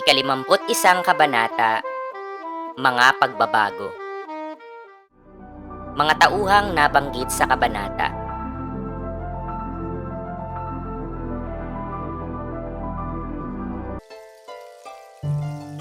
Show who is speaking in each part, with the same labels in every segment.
Speaker 1: Ikalimamput isang kabanata, Mga Pagbabago. Mga tauhang nabanggit sa kabanata.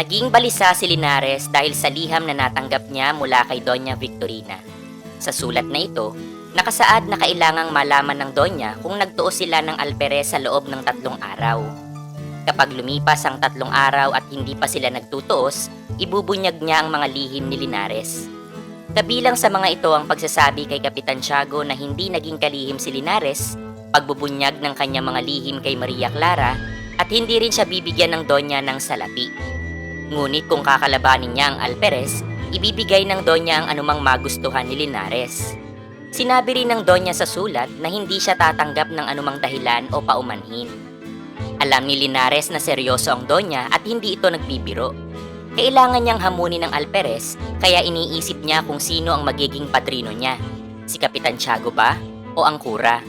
Speaker 1: Naging balisa si Linares dahil sa liham na natanggap niya mula kay Doña Victorina. Sa sulat na ito, nakasaad na kailangang malaman ng Doña kung nagtuo sila ng alperes sa loob ng tatlong araw. Kapag lumipas ang tatlong araw at hindi pa sila nagtutuos, ibubunyag niya ang mga lihim ni Linares. Kabilang sa mga ito ang pagsasabi kay Kapitan Tiago na hindi naging kalihim si Linares, pagbubunyag ng kanyang mga lihim kay Maria Clara, at hindi rin siya bibigyan ng Donya ng salapi. Ngunit kung kakalabanin niya ang Alperes, ibibigay ng Donya ang anumang magustuhan ni Linares. Sinabi rin ng Donya sa sulat na hindi siya tatanggap ng anumang dahilan o paumanhin. Alam ni Linares na seryoso ang Donya at hindi ito nagbibiro. Kailangan niyang hamunin ng Alperes kaya iniisip niya kung sino ang magiging padrino niya. Si Kapitan Tiago ba o ang kura?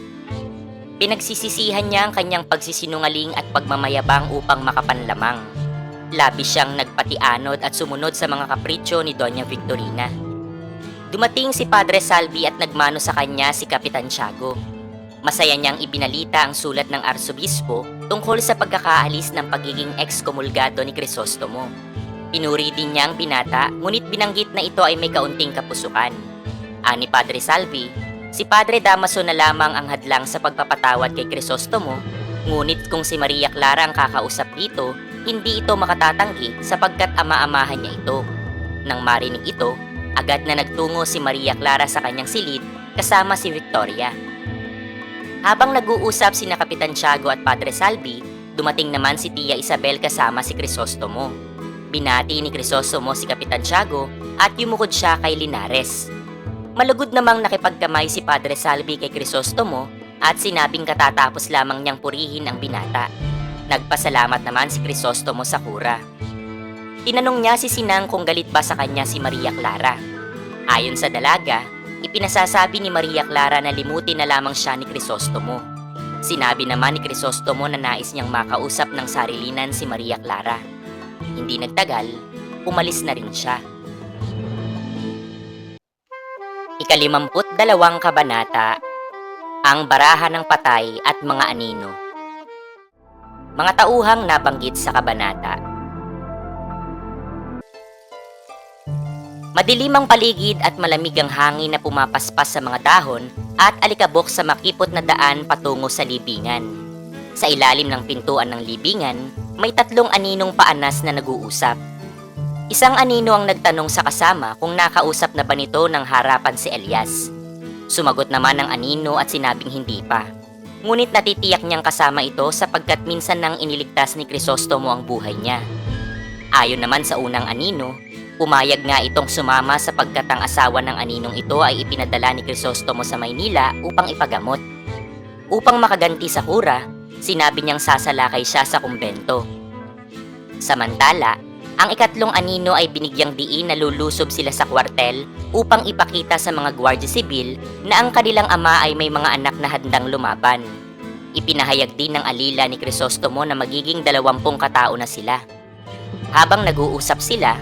Speaker 1: Pinagsisisihan niya ang kanyang pagsisinungaling at pagmamayabang upang makapanlamang. Labis siyang nagpatianod at sumunod sa mga kapritsyo ni Doña Victorina. Dumating si Padre Salvi at nagmano sa kanya si Kapitan Tiago. Masaya niyang ibinalita ang sulat ng arsobispo tungkol sa pagkakaalis ng pagiging ex-komulgado ni Crisostomo. Pinuri din niya ang binata, ngunit binanggit na ito ay may kaunting kapusukan. Ani Padre Salvi, si Padre Damaso na lamang ang hadlang sa pagpapatawad kay Crisostomo, ngunit kung si Maria Clara ang kakausap dito, hindi ito makatatanggi sapagkat ama-amahan niya ito. Nang marinig ito, agad na nagtungo si Maria Clara sa kanyang silid kasama si Victoria. Habang nag-uusap si Kapitan Tiago at Padre Salvi, dumating naman si Tia Isabel kasama si Crisostomo. Binati ni Crisostomo si Kapitan Tiago at yumukod siya kay Linares. Malugod namang nakipagkamay si Padre Salvi kay Crisostomo at sinabing katatapos lamang niyang purihin ang binata. Nagpasalamat naman si Crisostomo sa kura. Tinanong niya si Sinang kung galit ba sa kanya si Maria Clara. Ayon sa dalaga, ipinasasabi ni Maria Clara na limutin na lamang siya ni Crisostomo. Sinabi naman ni Crisostomo na nais niyang makausap ng sarilinan si Maria Clara. Hindi nagtagal, umalis na rin siya. Ikalimamput dalawang kabanata, ang baraha ng patay at mga anino. Mga tauhang nabanggit sa kabanata. Madilim ang paligid at malamig ang hangin na pumapaspas sa mga dahon at alikabok sa makipot na daan patungo sa libingan. Sa ilalim ng pintuan ng libingan, may tatlong aninong paanas na nag-uusap. Isang anino ang nagtanong sa kasama kung nakausap na ba nito ng harapan si Elias. Sumagot naman ang anino at sinabing hindi pa. Ngunit natitiyak niyang kasama ito sapagkat minsan nang iniligtas ni Crisostomo ang buhay niya. Ayon naman sa unang anino, pumayag nga itong sumama sapagkat ang asawa ng aninong ito ay ipinadala ni Crisostomo sa Maynila upang ipagamot. Upang makaganti sa kura, sinabi niyang sasalakay siya sa kumbento. Samantala, ang ikatlong anino ay binigyang diin na lulusob sila sa kwartel upang ipakita sa mga gwardya sibil na ang kanilang ama ay may mga anak na handang lumaban. Ipinahayag din ng alila ni Crisostomo na magiging dalawampung katao na sila. Habang nag-uusap sila,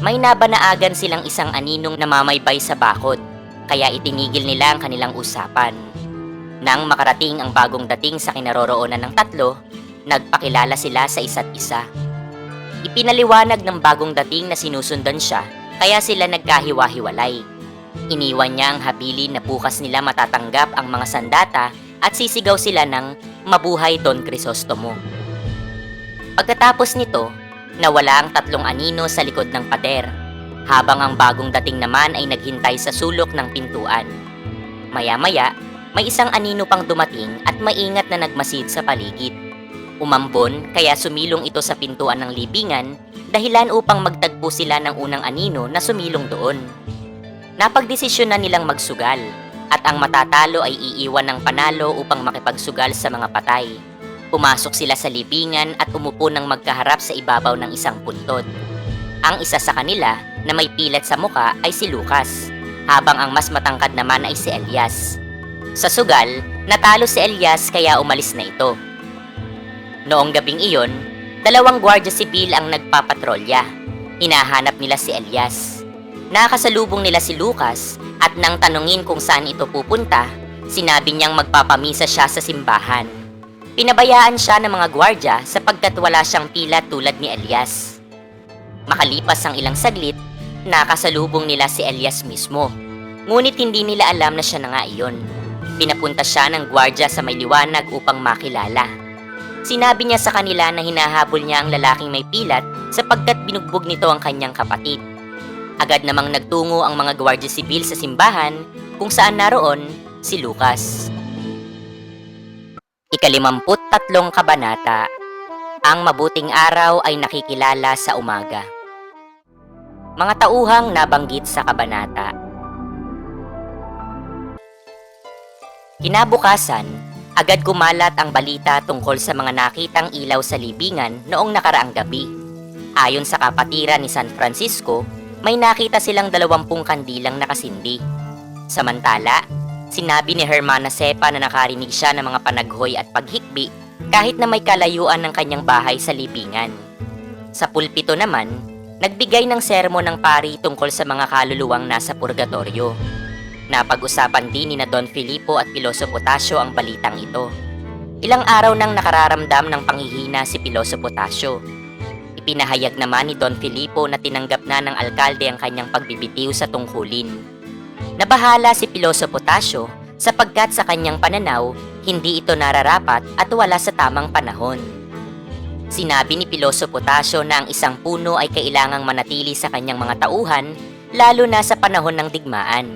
Speaker 1: may nabanaagan silang isang aninong namamaybay sa bakod, kaya itinigil nila ang kanilang usapan. Nang makarating ang bagong dating sa kinaroroonan ng tatlo, nagpakilala sila sa isa't isa. Ipinaliwanag ng bagong dating na sinusundan siya, kaya sila nagkahiwa-hiwalay. Iniwan niya ang habili na bukas nila matatanggap ang mga sandata at sisigaw sila ng Mabuhay Don Crisostomo. Pagkatapos nito, nawala ang tatlong anino sa likod ng pader, habang ang bagong dating naman ay naghintay sa sulok ng pintuan. Maya-maya, may isang anino pang dumating at maingat na nagmasid sa paligid. Umambon kaya sumilong ito sa pintuan ng libingan dahilan upang magtagpo sila ng unang anino na sumilong doon. Napagdesisyon na nilang magsugal at ang matatalo ay iiwan ng panalo upang makipagsugal sa mga patay. Pumasok sila sa libingan at umupo ng magkaharap sa ibabaw ng isang puntod. Ang isa sa kanila na may pilat sa muka ay si Lucas, habang ang mas matangkad naman ay si Elias. Sa sugal, natalo si Elias kaya umalis na ito. Noong gabing iyon, Dalawang gwardya sibil ang nagpapatrolya. Hinahanap nila si Elias. Nakasalubong nila si Lucas at nang tanungin kung saan ito pupunta, sinabi niyang magpapamisa siya sa simbahan. Pinabayaan siya ng mga gwardya sapagkat wala siyang pila tulad ni Elias. Makalipas ang ilang saglit, nakasalubong nila si Elias mismo. Ngunit hindi nila alam na siya na nga iyon. Pinapunta siya ng gwardya sa may liwanag upang makilala. Sinabi niya sa kanila na hinahabol niya ang lalaking may pilat sapagkat binugbog nito ang kanyang kapatid. Agad namang nagtungo ang mga gwardya sibil sa simbahan kung saan naroon si Lucas. Ikalimamput tatlong kabanata Ang mabuting araw ay nakikilala sa umaga. Mga tauhang nabanggit sa kabanata. Kinabukasan, agad kumalat ang balita tungkol sa mga nakitang ilaw sa libingan noong nakaraang gabi. Ayon sa kapatiran ni San Francisco, may nakita silang dalawampung kandilang nakasindi. Samantala, sinabi ni Hermana Sepa na nakarinig siya ng mga panaghoy at paghikbi kahit na may kalayuan ng kanyang bahay sa libingan. Sa pulpito naman, nagbigay ng sermon ng pari tungkol sa mga kaluluwang nasa purgatorio. Napag-usapan din ni na Don Filipo at Piloso Potasio ang balitang ito. Ilang araw nang nakararamdam ng panghihina si Piloso Potasio. Ipinahayag naman ni Don Filipo na tinanggap na ng alkalde ang kanyang pagbibitiw sa tungkulin. Nabahala si Piloso Potasio sapagkat sa kanyang pananaw, hindi ito nararapat at wala sa tamang panahon. Sinabi ni Piloso Potasio na ang isang puno ay kailangang manatili sa kanyang mga tauhan lalo na sa panahon ng digmaan.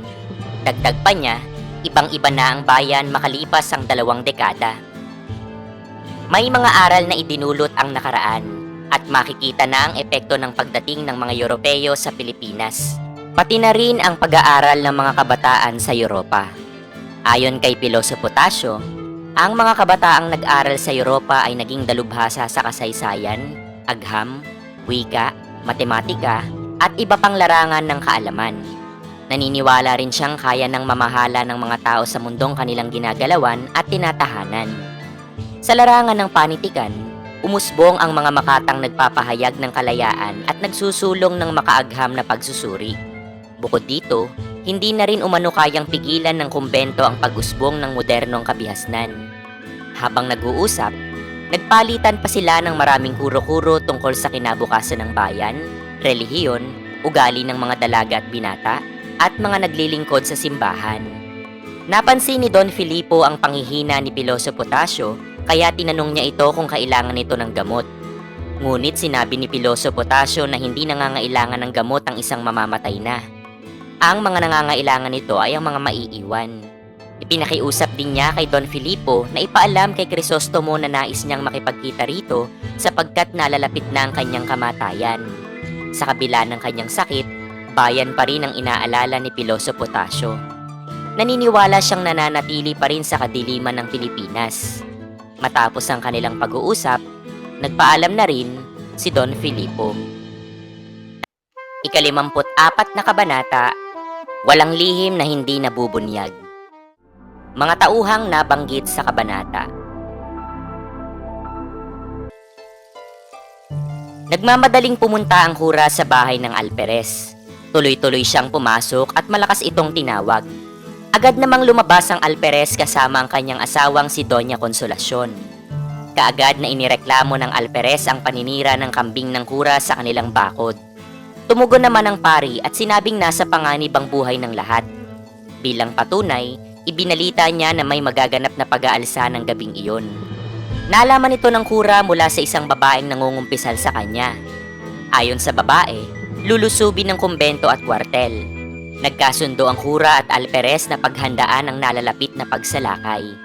Speaker 1: Dagdag pa niya, ibang-iba na ang bayan makalipas ang dalawang dekada. May mga aral na idinulot ang nakaraan at makikita na ang epekto ng pagdating ng mga Europeo sa Pilipinas. Pati na rin ang pag-aaral ng mga kabataan sa Europa. Ayon kay Piloso Potasio, ang mga kabataang nag-aral sa Europa ay naging dalubhasa sa kasaysayan, agham, wika, matematika, at iba pang larangan ng kaalaman. Naniniwala rin siyang kaya ng mamahala ng mga tao sa mundong kanilang ginagalawan at tinatahanan. Sa larangan ng panitikan, umusbong ang mga makatang nagpapahayag ng kalayaan at nagsusulong ng makaagham na pagsusuri. Bukod dito, hindi na rin umano kayang pigilan ng kumbento ang pag-usbong ng modernong kabihasnan. Habang nag-uusap, nagpalitan pa sila ng maraming kuro-kuro tungkol sa kinabukasan ng bayan, relihiyon, ugali ng mga dalaga at binata, at mga naglilingkod sa simbahan. Napansin ni Don Filipo ang panghihina ni Piloso Potasio kaya tinanong niya ito kung kailangan nito ng gamot. Ngunit sinabi ni Piloso Potasio na hindi nangangailangan ng gamot ang isang mamamatay na. Ang mga nangangailangan nito ay ang mga maiiwan. Ipinakiusap din niya kay Don Filipo na ipaalam kay Crisostomo na nais niyang makipagkita rito sapagkat nalalapit na ang kanyang kamatayan. Sa kabila ng kanyang sakit, bayan pa rin ang inaalala ni Piloso Potasio. Naniniwala siyang nananatili pa rin sa kadiliman ng Pilipinas. Matapos ang kanilang pag-uusap, nagpaalam na rin si Don Filipo. Ikalimamput apat na kabanata, walang lihim na hindi nabubunyag. Mga tauhang nabanggit sa kabanata. Nagmamadaling pumunta ang hura sa bahay ng Alperes. Tuloy-tuloy siyang pumasok at malakas itong tinawag. Agad namang lumabas ang Alperes kasama ang kanyang asawang si Doña Consolacion. Kaagad na inireklamo ng Alperes ang paninira ng kambing ng kura sa kanilang bakod. Tumugon naman ang pari at sinabing nasa panganib ang buhay ng lahat. Bilang patunay, ibinalita niya na may magaganap na pag-aalsa ng gabing iyon. Nalaman ito ng kura mula sa isang babaeng nangungumpisal sa kanya. Ayon sa babae, lulusubin ng kumbento at kwartel. Nagkasundo ang kura at alperes na paghandaan ang nalalapit na pagsalakay.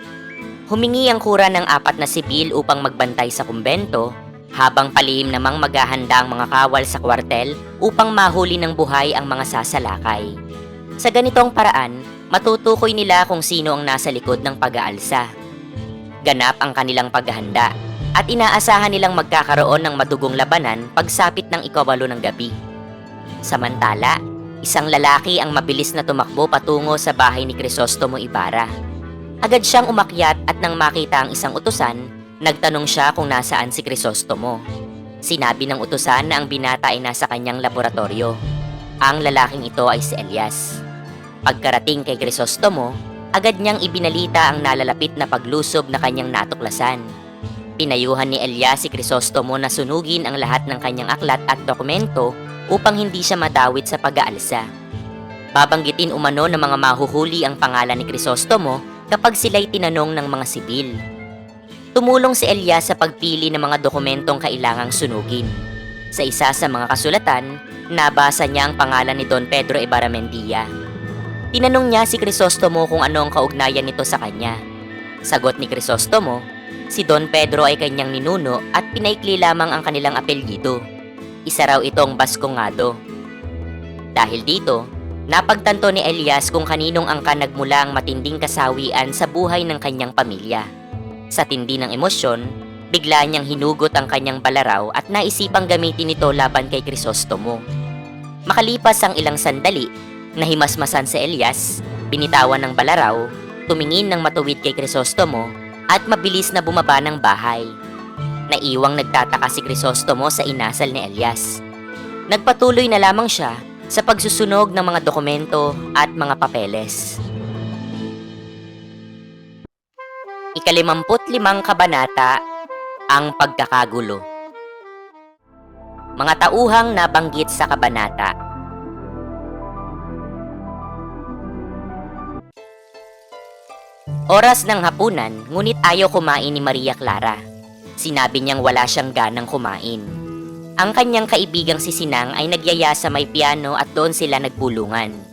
Speaker 1: Humingi ang kura ng apat na sibil upang magbantay sa kumbento, habang palihim namang maghahanda ang mga kawal sa kwartel upang mahuli ng buhay ang mga sasalakay. Sa ganitong paraan, matutukoy nila kung sino ang nasa likod ng pag-aalsa. Ganap ang kanilang paghahanda at inaasahan nilang magkakaroon ng madugong labanan pagsapit ng ikawalo ng gabi. Samantala, isang lalaki ang mabilis na tumakbo patungo sa bahay ni Crisostomo Ibarra. Agad siyang umakyat at nang makita ang isang utusan, nagtanong siya kung nasaan si Crisostomo. Sinabi ng utusan na ang binata ay nasa kanyang laboratorio. Ang lalaking ito ay si Elias. Pagkarating kay Crisostomo, agad niyang ibinalita ang nalalapit na paglusob na kanyang natuklasan. Pinayuhan ni Elias si Crisostomo na sunugin ang lahat ng kanyang aklat at dokumento upang hindi siya madawit sa pag-aalsa. Babanggitin umano ng mga mahuhuli ang pangalan ni Crisostomo kapag sila'y tinanong ng mga sibil. Tumulong si Elias sa pagpili ng mga dokumentong kailangang sunugin. Sa isa sa mga kasulatan, nabasa niya ang pangalan ni Don Pedro Ibaramendia. Tinanong niya si Crisostomo kung ano ang kaugnayan nito sa kanya. Sagot ni Crisostomo, si Don Pedro ay kanyang ninuno at pinaikli lamang ang kanilang apelyido. Isa raw itong Baskongado. Dahil dito, napagtanto ni Elias kung kaninong angkan nagmula ang matinding kasawian sa buhay ng kanyang pamilya. Sa tindi ng emosyon, bigla niyang hinugot ang kanyang balaraw at naisipang gamitin ito laban kay Crisostomo. Makalipas ang ilang sandali, nahimasmasan si Elias, binitawan ng balaraw, tumingin ng matuwid kay Crisostomo at mabilis na bumaba ng bahay. Naiwang nagtataka si Crisostomo sa inasal ni Elias. Nagpatuloy na lamang siya sa pagsusunog ng mga dokumento at mga papeles. Ikalimamput limang kabanata, ang pagkakagulo. Mga tauhang nabanggit sa kabanata. Oras ng hapunan, ngunit ayaw kumain ni Maria Clara. Sinabi niyang wala siyang ganang kumain. Ang kanyang kaibigang si Sinang ay nagyaya sa may piano at doon sila nagbulungan.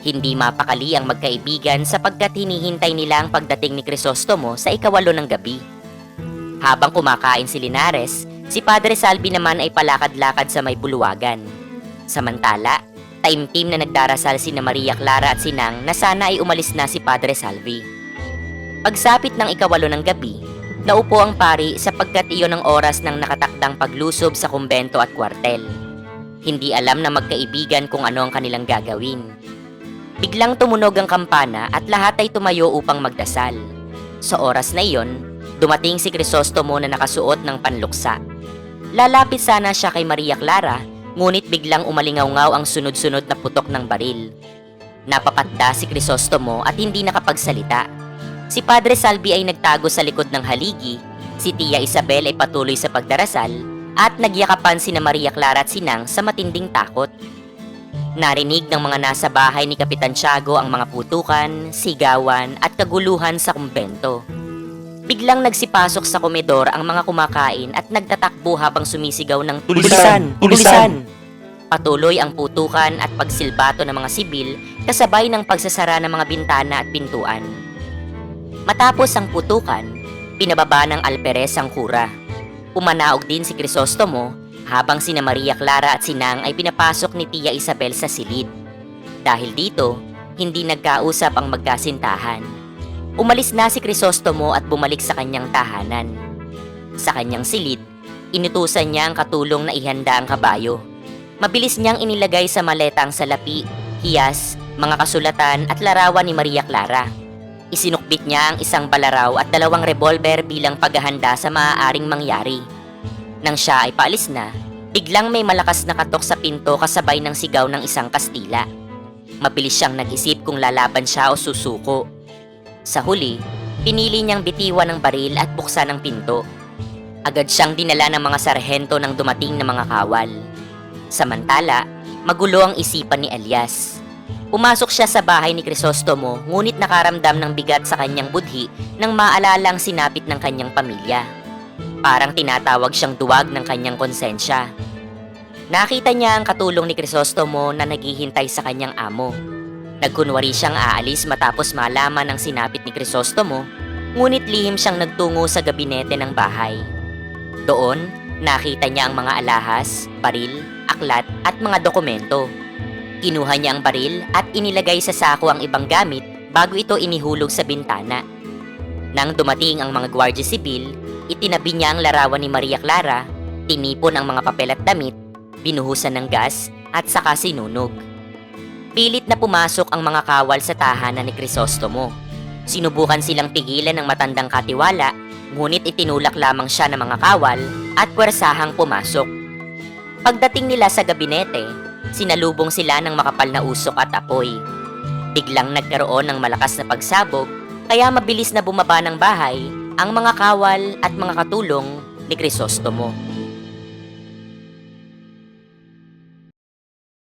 Speaker 1: Hindi mapakali ang magkaibigan sapagkat hinihintay nila ang pagdating ni Crisostomo sa ikawalo ng gabi. Habang kumakain si Linares, si Padre Salvi naman ay palakad-lakad sa may buluwagan. Samantala, taimtim na nagdarasal si na Maria Clara at Sinang na sana ay umalis na si Padre Salvi. Pagsapit ng ikawalo ng gabi, naupo ang pari sapagkat iyon ang oras ng nakatakdang paglusob sa kumbento at kwartel. Hindi alam na magkaibigan kung ano ang kanilang gagawin. Biglang tumunog ang kampana at lahat ay tumayo upang magdasal. Sa oras na iyon, dumating si Crisostomo na nakasuot ng panluksa. Lalapit sana siya kay Maria Clara, ngunit biglang umalingaw-ngaw ang sunod-sunod na putok ng baril. Napapatda si Crisostomo at hindi nakapagsalita. Si Padre Salvi ay nagtago sa likod ng haligi, si Tia Isabel ay patuloy sa pagdarasal, at nagyakapan si na Maria Clara at Sinang sa matinding takot. Narinig ng mga nasa bahay ni Kapitan Tiago ang mga putukan, sigawan at kaguluhan sa kumbento. Biglang nagsipasok sa komedor ang mga kumakain at nagtatakbo habang sumisigaw ng
Speaker 2: Tulisan! Tulisan!
Speaker 1: Patuloy ang putukan at pagsilbato ng mga sibil kasabay ng pagsasara ng mga bintana at pintuan. Matapos ang putukan, pinababa ng alperes ang kura. Umanaog din si Crisostomo habang sina Maria Clara at Sinang ay pinapasok ni Tia Isabel sa silid. Dahil dito, hindi nagkausap ang magkasintahan. Umalis na si Crisostomo at bumalik sa kanyang tahanan. Sa kanyang silid, inutusan niya ang katulong na ihanda ang kabayo. Mabilis niyang inilagay sa maleta ang salapi, hiyas, mga kasulatan at larawan ni Maria Clara. Isinukbit niya ang isang balaraw at dalawang revolver bilang paghahanda sa maaaring mangyari. Nang siya ay paalis na, biglang may malakas na katok sa pinto kasabay ng sigaw ng isang Kastila. Mabilis siyang nag-isip kung lalaban siya o susuko. Sa huli, pinili niyang bitiwan ng baril at buksan ang pinto. Agad siyang dinala ng mga sarhento ng dumating na mga kawal. Samantala, magulo ang isipan ni Elias. Pumasok siya sa bahay ni Crisostomo ngunit nakaramdam ng bigat sa kanyang budhi nang maalala ang sinapit ng kanyang pamilya. Parang tinatawag siyang duwag ng kanyang konsensya. Nakita niya ang katulong ni Crisostomo na naghihintay sa kanyang amo. Nagkunwari siyang aalis matapos malaman ang sinapit ni Crisostomo, ngunit lihim siyang nagtungo sa gabinete ng bahay. Doon, nakita niya ang mga alahas, baril, aklat at mga dokumento. Kinuha niya ang baril at inilagay sa sako ang ibang gamit bago ito inihulog sa bintana. Nang dumating ang mga gwardya sibil, itinabi niya ang larawan ni Maria Clara, tinipon ang mga papel at damit, binuhusan ng gas at saka sinunog. Pilit na pumasok ang mga kawal sa tahanan ni Crisostomo. Sinubukan silang pigilan ng matandang katiwala, Ngunit itinulak lamang siya ng mga kawal at pwersahang pumasok. Pagdating nila sa gabinete, sinalubong sila ng makapal na usok at apoy. Biglang nagkaroon ng malakas na pagsabog, kaya mabilis na bumaba ng bahay ang mga kawal at mga katulong ni Crisostomo.